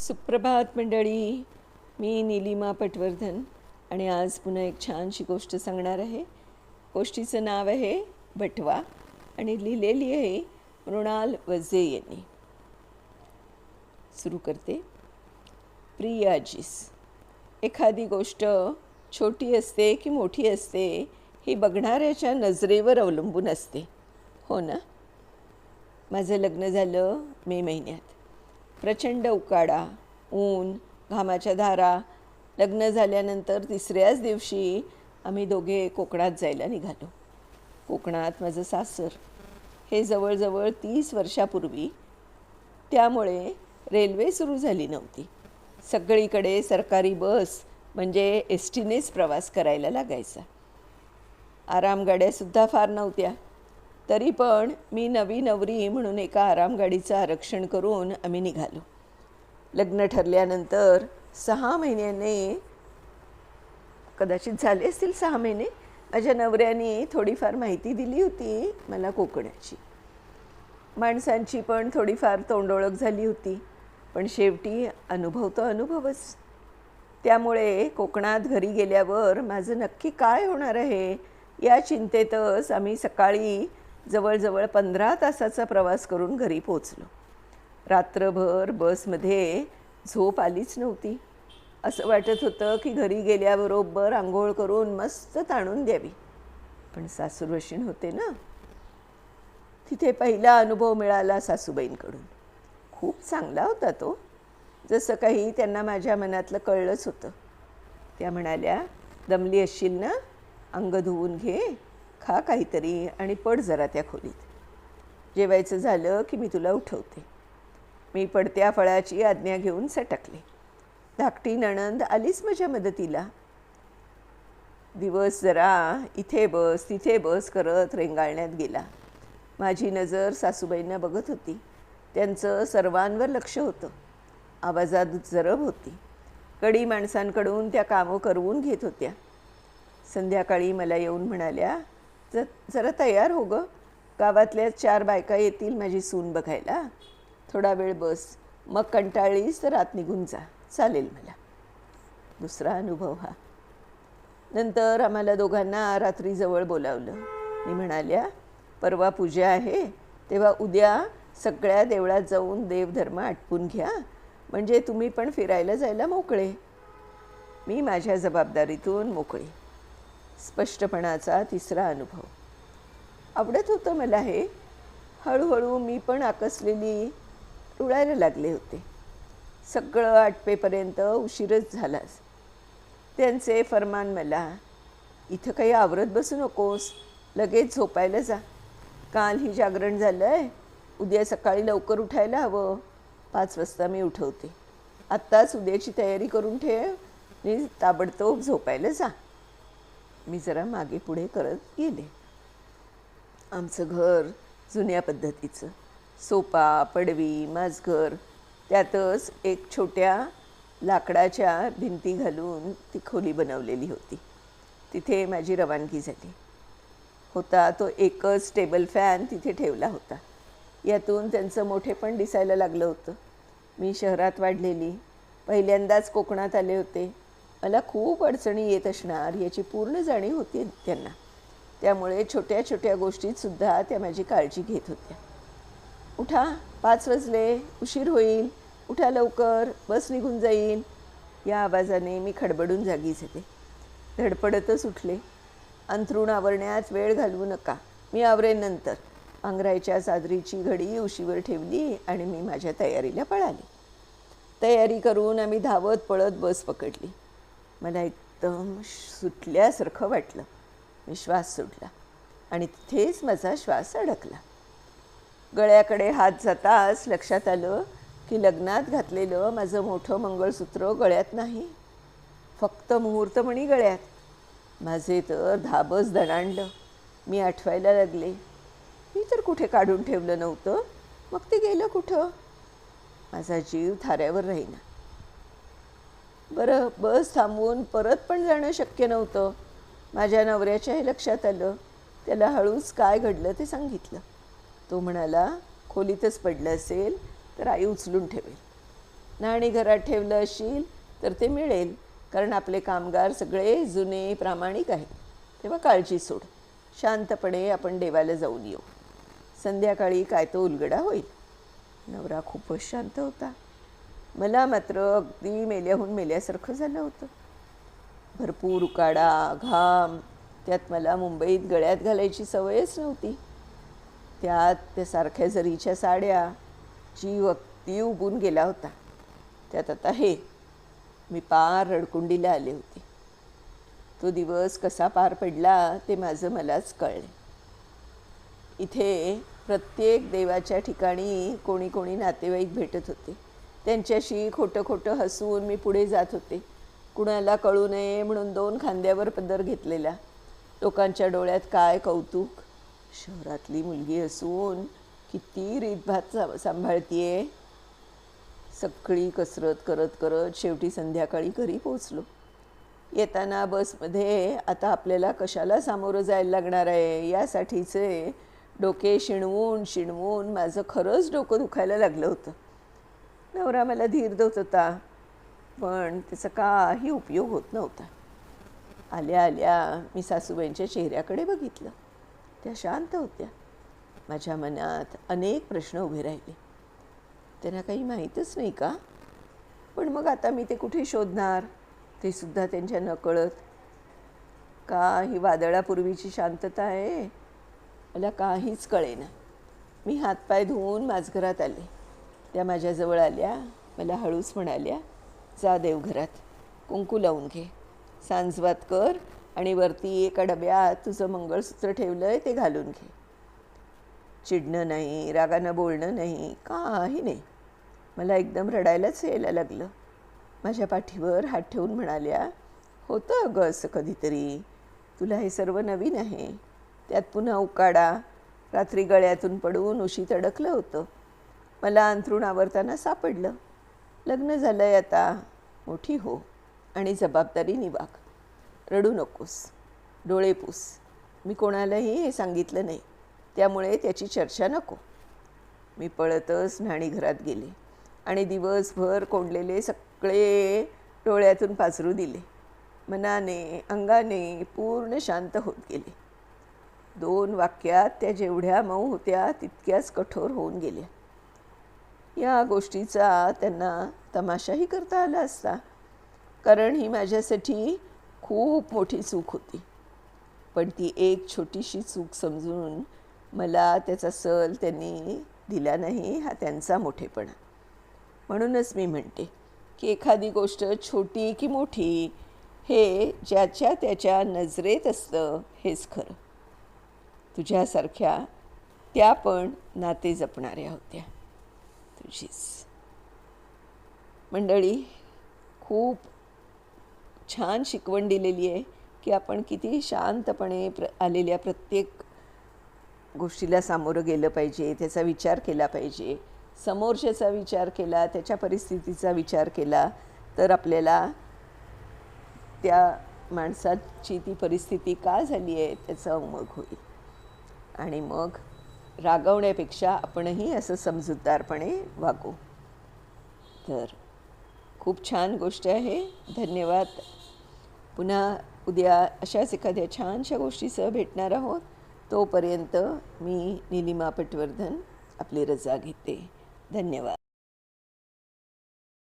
सुप्रभात मंडळी मी निलिमा पटवर्धन आणि आज पुन्हा एक छानशी गोष्ट सांगणार आहे. गोष्टीचं नाव आहे बटवा आणि लिहिलेली आहे मृणाल वजे यांनी. सुरू करते. प्रियाजीस एखादी गोष्ट छोटी असते की मोठी असते ही बघणाऱ्याच्या नजरेवर अवलंबून असते. हो ना? माझं लग्न झालं मे महिन्यात. प्रचंड उकाडा ऊन घामाच्या धारा लग्न झाल्यानंतर तिसऱ्याच दिवशी आम्ही दोघे कोकणात जायला निघालो. कोकणात माझं सासर हे जवळजवळ तीस वर्षापूर्वी त्यामुळे रेल्वे सुरू झाली नव्हती. सगळीकडे सरकारी बस म्हणजे एस टीनेच प्रवास करायला लागायचा. आरामगाड्यासुद्धा फार नव्हत्या. तरी पण मी नवी नवरी म्हणून एका आरामगाडीचं आरक्षण करून आम्ही निघालो. लग्न ठरल्यानंतर सहा महिन्याने कदाचित झाले असतील सहा महिने माझ्या नवऱ्याने थोडीफार माहिती दिली होती मला कोकणाची. माणसांची पण थोडीफार तोंडओळख झाली होती पण शेवटी अनुभव तो अनुभवच. त्यामुळे कोकणात घरी गेल्यावर माझं नक्की काय होणार आहे या चिंतेतच आम्ही सकाळी जवळजवळ पंधरा तासाचा प्रवास करून घरी पोचलो रात्रभर बसमध्ये झोप आलीच नव्हती. असं वाटत होतं की घरी गेल्याबरोबर आंघोळ करून मस्त ताणून द्यावी. पण सासूरवशीण होते ना? तिथे पहिला अनुभव मिळाला सासूबाईंकडून. खूप चांगला होता तो. जसं काही त्यांना माझ्या मनातलं कळलंच होतं. त्या म्हणाल्या दमली असशील ना? अंग धुवून घे. खा काहीतरी आणि पड जरा त्या खोलीत. जेवायचं झालं की मी तुला उठवते. मी पडत्या फळाची आज्ञा घेऊन सटकले. धाकटी नणंद आलीच माझ्या मदतीला. दिवस जरा इथे बस तिथे बस करत रेंगाळण्यात गेला. माझी नजर सासूबाईंना बघत होती. त्यांचं सर्वांवर लक्ष होतं. आवाजात जरब होती. कडी माणसांकडून त्या कामं करवून घेत होत्या. संध्याकाळी मला येऊन म्हणाल्या ज जरा तयार हो गं. गावातल्या चार बायका येतील माझी सून बघायला. थोडा वेळ बस. मग कंटाळलीस तर आत निघून जा. चालेल मला. दुसरा अनुभव हा. नंतर आम्हाला दोघांना रात्रीजवळ बोलावलं. मी म्हणाल्या परवा पूजा आहे. तेव्हा उद्या सगळ्या देवळात जाऊन देवधर्म आटपून घ्या. म्हणजे तुम्ही पण फिरायला जायला मोकळे. मी माझ्या जबाबदारीतून मोकळे. स्पष्टपणाचा तिसरा अनुभव. आवडत होतं मला हे. हळूहळू मी पण आकसलेली रुळायला लागले होते. सगळं आटपेपर्यंत उशीरच झालाच. त्यांचे फरमान मला इथं काही आवरत बसू नकोस लगेच झोपायला जा. काल ही जागरण झालं आहे उद्या सकाळी लवकर उठायला हवं. पाच वाजता मी उठवते. आत्ताच उद्याची तयारी करून ठेव मी ताबडतोब झोपायला जा. मी जरा मागे पुढे करत गेले. आमचं घर जुन्या पद्धतीचं. सोपा पडवी माझघर त्यातच एक छोट्या लाकडाच्या भिंती घालून ती खोली बनवलेली होती. तिथे माझी रवानगी झाली. होता तो एकच टेबल फॅन तिथे ठेवला होता. यातून त्यांचं मोठेपण दिसायला लागलं होतं. मी शहरात वाढलेली. पहिल्यांदाच कोकणात आले होते. मला खूप अडचणी येत असणार याची पूर्ण जाणीव होती त्यांना. त्यामुळे छोट्या छोट्या गोष्टीतसुद्धा त्या माझी काळजी घेत होत्या. उठा पाच वाजले उशीर होईल. उठा लवकर बस निघून जाईल. या आवाजाने मी खडबडून जागी झाले धडपडतच उठले. अंथरूण आवरण्यात वेळ घालवू नका. मी आवरेन नंतर. आंग्रायच्या चादरीची घडी उशीवर ठेवली आणि मी माझ्या तयारीला पळाले. तयारी करून आम्ही धावत पळत बस पकडली. मला एकदम सुटल्यासारखं वाटलं. मी श्वास सोडला आणि तिथेच माझा श्वास अडकला. गळ्याकडे हात जाताच लक्षात आलं की लग्नात घातलेलं माझं मोठं मंगळसूत्र गळ्यात नाही. फक्त मुहूर्त म्हणी गळ्यात. माझे तर धाबच दणाणलं मी आठवायला लागले. मी तर कुठे काढून ठेवलं नव्हतं? मग ते गेलं कुठं? माझा जीव थाऱ्यावर राहीना बरं बस थांबवून परत पण जाणं शक्य नव्हतं. माझ्या नवऱ्याच्याही लक्षात आलं. त्याला हळूच काय घडलं ते सांगितलं. तो म्हणाला खोलीतच पडलं असेल तर आई उचलून ठेवेल. नाणी घरात ठेवलं असेल तर ते मिळेल कारण आपले कामगार सगळे जुने प्रामाणिक आहेत. तेव्हा काळजी सोड. शांतपणे आपण देवाला जाऊन येऊ. संध्याकाळी काय तो उलगडा होईल? नवरा खूपच शांत होता. मला मात्र अगदी मेल्याहून मेल्यासारखं झालं होतं. भरपूर उकाडा घाम त्यात मला मुंबईत गळ्यात घालायची सवयच नव्हती. त्यात त्या सारख्या जरीच्या साड्या जीव अगदी उगून गेला होता. त्यात आता हे मी पार रडकुंडीला आले होते. तो दिवस कसा पार पडला ते माझं मलाच कळले. इथे प्रत्येक देवाच्या ठिकाणी कोणी कोणी नातेवाईक भेटत होते. त्यांच्याशी खोटं खोटं हसून मी पुढे जात होते. कुणाला कळू नये म्हणून दोन खांद्यावर पदर घेतलेला लोकांच्या डोळ्यात काय कौतुक? शहरातली मुलगी असून किती रीतभात सा सांभाळतीये. सगळी कसरत करत करत शेवटी संध्याकाळी घरी पोचलो येताना बसमध्ये आता आपल्याला कशाला सामोरं जायला लागणार आहे? यासाठीचे डोके शिणवून शिणवून माझं खरंच डोकं दुखायला लागलं होतं. नवरा मला धीर देत होता पण त्याचा काही उपयोग होत नव्हता. आल्या आल्या मी सासूबाईंच्या चेहऱ्याकडे बघितलं. त्या शांत होत्या. माझ्या मनात अनेक प्रश्न उभे राहिले. त्यांना काही माहीतच नाही का? पण मग आता मी ते कुठे शोधणार? ते सुद्धा त्यांच्या नकळत. का ही वादळापूर्वीची शांतता आहे. मला काहीच कळेना. मी हातपाय धुवून माझघरात आले. त्या माझ्याजवळ आल्या. मला हळूच म्हणाल्या जा देवघरात कुंकू लावून घे. सांजवात कर आणि वरती एका डब्यात तुझं मंगळसूत्र ठेवलं आहे ते घालून घे. चिडणं नाही रागानं बोलणं नाही काही नाही. मला एकदम रडायलाच यायला लागलं. माझ्या पाठीवर हात ठेवून म्हणाल्या होतं अगं असं कधीतरी. तुला हे सर्व नवीन आहे. त्यात पुन्हा उकाडा. रात्री गळ्यातून पडून उशीत अडकलं होतं. मला अंथरूण आवरताना सापडलं. लग्न झालं आहे आता. मोठी हो आणि जबाबदारी निवाक रडू नकोस. डोळे पूस. मी कोणालाही हे सांगितलं नाही. त्यामुळे त्याची चर्चा नको. मी पळतच न्हाणी घरात गेले आणि दिवसभर कोंडलेले सगळे डोळ्यातून पाचरू दिले. मनाने अंगाने पूर्ण शांत होत गेले. दोन वाक्यात त्या जेवढ्या मऊ होत्या तितक्याच कठोर होऊन गेल्या. या गोष्टीचा त्यांना तमाशाही करता आला असता. कारण ही माझ्यासाठी खूप मोठी चूक होती. पण ती एक छोटीशी चूक समजून मला त्याचा सल त्यांनी दिला नाही हा त्यांचा मोठेपणा. म्हणूनच मी म्हणते की एखादी गोष्ट छोटी की मोठी हे ज्याच्या त्याच्या नजरेत असतं हेच खरं. तुझ्यासारख्या त्या पण नाते जपणाऱ्या होत्या. तुझीच. मंडळी खूप छान शिकवण दिलेली आहे की आपण किती शांतपणे प्र आलेल्या प्रत्येक गोष्टीला सामोरं गेलं पाहिजे त्याचा विचार केला पाहिजे. समोरच्याचा विचार केला त्याच्या परिस्थितीचा विचार केला तर आपल्याला त्या माणसाची ती परिस्थिती का झाली आहे त्याचा उमग होईल. आणि मग रागवण्यापेक्षा आपणही असं समजूतदारपणे वागू. तर खूप छान गोष्ट आहे. धन्यवाद. पुन्हा उद्या अशाच एखाद्या छानशा गोष्टीसह भेटणार आहोत. तोपर्यंत मी निलिमा पटवर्धन आपली रजा घेते. धन्यवाद.